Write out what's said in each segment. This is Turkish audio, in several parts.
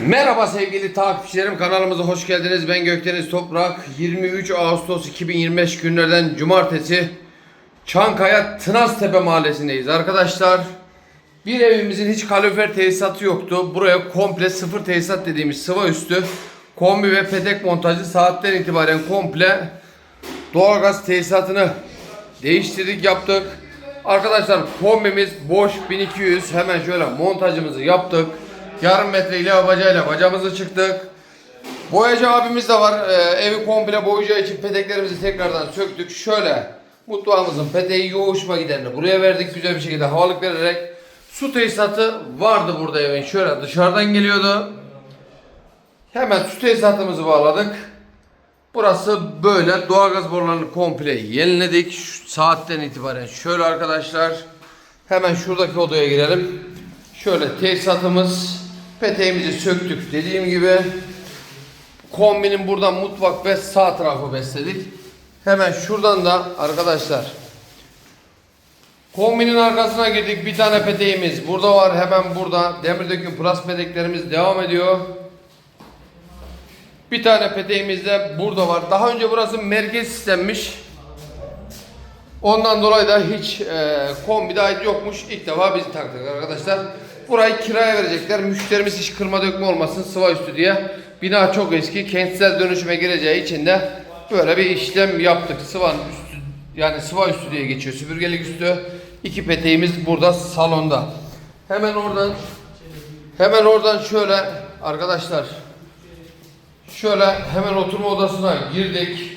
Merhaba sevgili takipçilerim kanalımıza hoş geldiniz. Ben Gökdeniz Toprak. 23 Ağustos 2025 günlerden cumartesi Çankaya Tınaztepe mahallesindeyiz. Arkadaşlar bir evimizin hiç kalorifer tesisatı yoktu. Buraya komple sıfır tesisat dediğimiz sıva üstü kombi ve petek montajı saatten itibaren komple doğalgaz tesisatını değiştirdik yaptık. Arkadaşlar kombimiz boş 1200 hemen şöyle montajımızı yaptık. Yarım metre ile bacayla bacamızı çıktık. Boyacı abimiz de var. Ee, evi komple boyayacağı için peteklerimizi tekrardan söktük. Şöyle mutfağımızın peteği yoğuşma giderini buraya verdik. Güzel bir şekilde havalık vererek su tesisatı vardı burada evin. Şöyle dışarıdan geliyordu. Hemen su tesisatımızı bağladık. Burası böyle doğalgaz borularını komple yeniledik. Şu saatten itibaren şöyle arkadaşlar. Hemen şuradaki odaya girelim. Şöyle tesisatımız peteğimizi söktük dediğim gibi. Kombinin buradan mutfak ve sağ tarafı besledik. Hemen şuradan da arkadaşlar Kombinin arkasına girdik. Bir tane peteğimiz burada var. Hemen burada. Demir döküm plus peteklerimiz devam ediyor. Bir tane peteğimiz de burada var. Daha önce burası merkez sistemmiş. Ondan dolayı da hiç e, kombide ait yokmuş. İlk defa biz taktık arkadaşlar. Burayı kiraya verecekler. Müşterimiz hiç kırma dökme olmasın sıva üstü diye. Bina çok eski. Kentsel dönüşüme gireceği için de böyle bir işlem yaptık. Sıvanın üstü yani sıva üstü diye geçiyor. Süpürgelik üstü. İki peteğimiz burada salonda. Hemen oradan hemen oradan şöyle arkadaşlar Şöyle hemen oturma odasına girdik.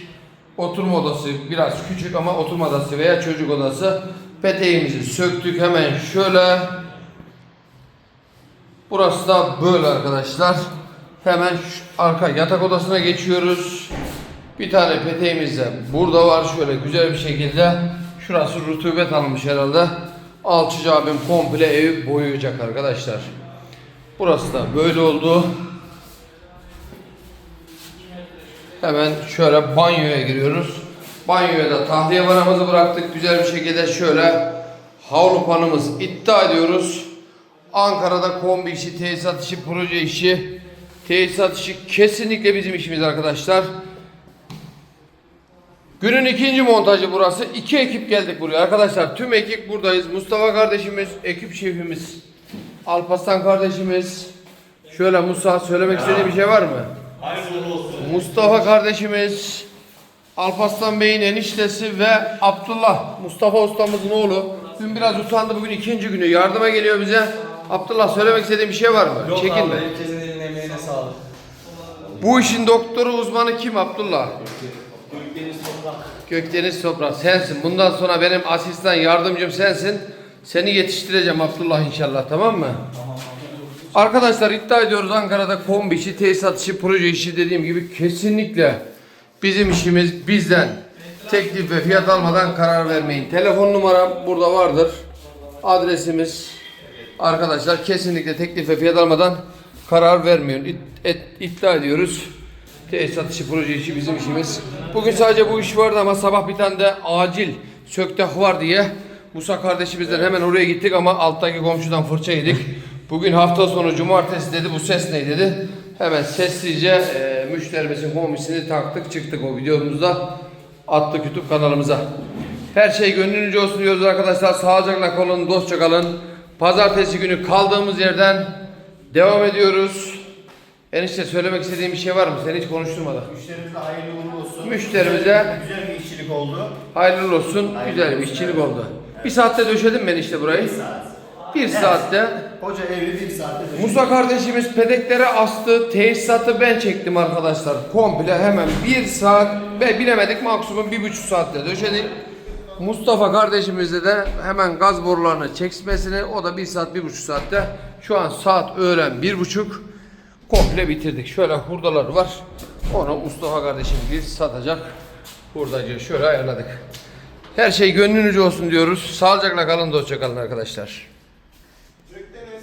Oturma odası biraz küçük ama oturma odası veya çocuk odası. Peteğimizi söktük hemen şöyle. Burası da böyle arkadaşlar. Hemen şu arka yatak odasına geçiyoruz. Bir tane peteğimiz de burada var şöyle güzel bir şekilde. Şurası rutubet almış herhalde. Alçıcı abim komple evi boyayacak arkadaşlar. Burası da böyle oldu. Hemen şöyle banyoya giriyoruz. Banyoya da tahliye vanamızı bıraktık. Güzel bir şekilde şöyle havlu panımız iddia ediyoruz. Ankara'da kombi işi, tesisat işi, proje işi, tesisat işi kesinlikle bizim işimiz arkadaşlar. Günün ikinci montajı burası. İki ekip geldik buraya arkadaşlar. Tüm ekip buradayız. Mustafa kardeşimiz, ekip şefimiz, Alparslan kardeşimiz. Şöyle Musa söylemek istediği bir şey var mı? Mustafa kardeşimiz, Alparslan Bey'in eniştesi ve Abdullah, Mustafa ustamızın oğlu. Dün biraz utandı, bugün ikinci günü yardıma geliyor bize. Abdullah söylemek istediğin bir şey var mı? Yok Çekinme. abi, herkesin eline emeğine sağlık. Bu işin doktoru uzmanı kim Abdullah? Gökdeniz Toprak. Gökdeniz Toprak sensin. Bundan sonra benim asistan yardımcım sensin. Seni yetiştireceğim Abdullah inşallah tamam mı? Arkadaşlar iddia ediyoruz Ankara'da kombi işi, tesisat işi, proje işi dediğim gibi kesinlikle bizim işimiz bizden. Teklif ve fiyat almadan karar vermeyin. Telefon numaram burada vardır. Adresimiz arkadaşlar kesinlikle teklif ve fiyat almadan karar vermiyor. İd, ediyoruz. Tesisat işi, proje işi bizim işimiz. Bugün sadece bu iş vardı ama sabah bir tane de acil söktak var diye Musa kardeşimizden hemen oraya gittik ama alttaki komşudan fırça yedik. Bugün hafta sonu cumartesi dedi bu ses ne dedi. Hemen sessizce e, müşterimizin komisini taktık çıktık o videomuzda attık YouTube kanalımıza. Her şey gönlünüzce olsun diyoruz arkadaşlar. Sağlıcakla kalın, dostça kalın. Pazartesi günü kaldığımız yerden devam ediyoruz. Enişte söylemek istediğin bir şey var mı? Seni hiç konuşturmadık. Müşterimize hayırlı uğurlu olsun. Müşterimize güzel bir işçilik oldu. hayırlı olsun, güzel bir işçilik oldu. Bir saatte döşedim ben işte burayı. Bir saat. Bir saatte. Koca evi bir saatte döşedik. Musa kardeşimiz pedeklere astı. Tesisatı ben çektim arkadaşlar. Komple hemen bir saat ve bilemedik maksimum bir buçuk saatte döşedik. Mustafa kardeşimizde de hemen gaz borularını çekmesini o da bir saat bir buçuk saatte. Şu an saat öğlen bir buçuk. Komple bitirdik. Şöyle hurdalar var. Onu Mustafa kardeşimiz satacak. Hurdacı şöyle ayarladık. Her şey gönlünüzce olsun diyoruz. Sağlıcakla kalın, dostça kalın arkadaşlar.